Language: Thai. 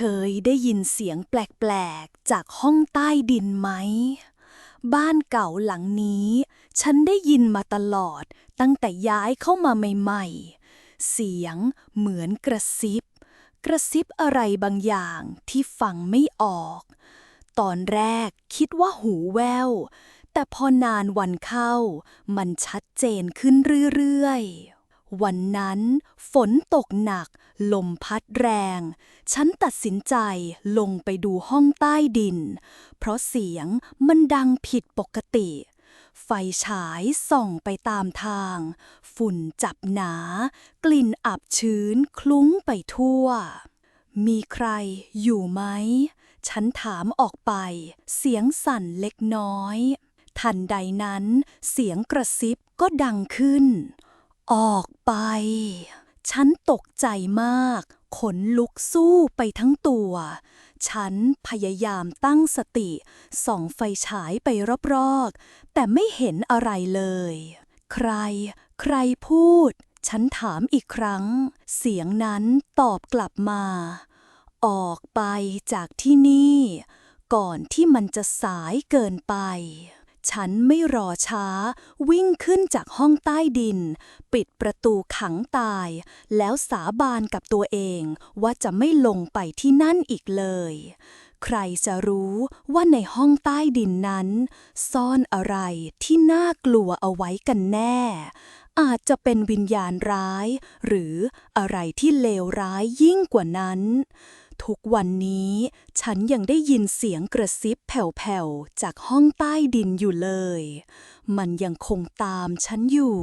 เคยได้ยินเสียงแปลกๆ จากห้องใต้ดินไหม บ้านเก่าหลังนี้ ฉันได้ยินมาตลอดตั้งแต่ย้ายเข้ามาใหม่ๆ เสียงเหมือนกระซิบ กระซิบอะไรบางอย่างที่ฟังไม่ออก ตอนแรกคิดว่าหูแวว แต่พอนานวันเข้า มันชัดเจนขึ้นเรื่อยๆ วันนั้นฝนตกหนัก ลมพัดแรง ฉันตัดสินใจลงไปดูห้องใต้ดิน เพราะเสียงมันดังผิดปกติ ไฟฉายส่องไปตามทาง ฝุ่นจับหนา กลิ่นอับชื้นคลุ้งไปทั่ว มีใครอยู่ไหม ฉันถามออกไป เสียงสั่นเล็กน้อย ทันใดนั้น เสียงกระซิบก็ดังขึ้น ออกไป ฉันตกใจมาก ขนลุกสู้ไปทั้งตัว ฉันพยายามตั้งสติ ส่องไฟฉายไปรอบๆ แต่ไม่เห็นอะไรเลย ใคร ใครพูด ฉันถามอีกครั้ง เสียงนั้นตอบกลับมา ออกไปจากที่นี่ ก่อนที่มันจะสายเกินไป ฉันไม่รอช้า วิ่งขึ้นจากห้องใต้ดิน ปิดประตูขังตาย แล้วสาบานกับตัวเองว่าจะไม่ลงไปที่นั่นอีกเลย ใครจะรู้ว่าในห้องใต้ดินนั้น ซ่อนอะไรที่น่ากลัวเอาไว้กันแน่ อาจจะเป็นวิญญาณร้าย หรืออะไรที่เลวร้ายยิ่งกว่านั้น ทุกวันนี้ฉันยังได้ยินเสียงกระซิบแผ่วๆ จากห้องใต้ดินอยู่เลย มันยังคงตามฉันอยู่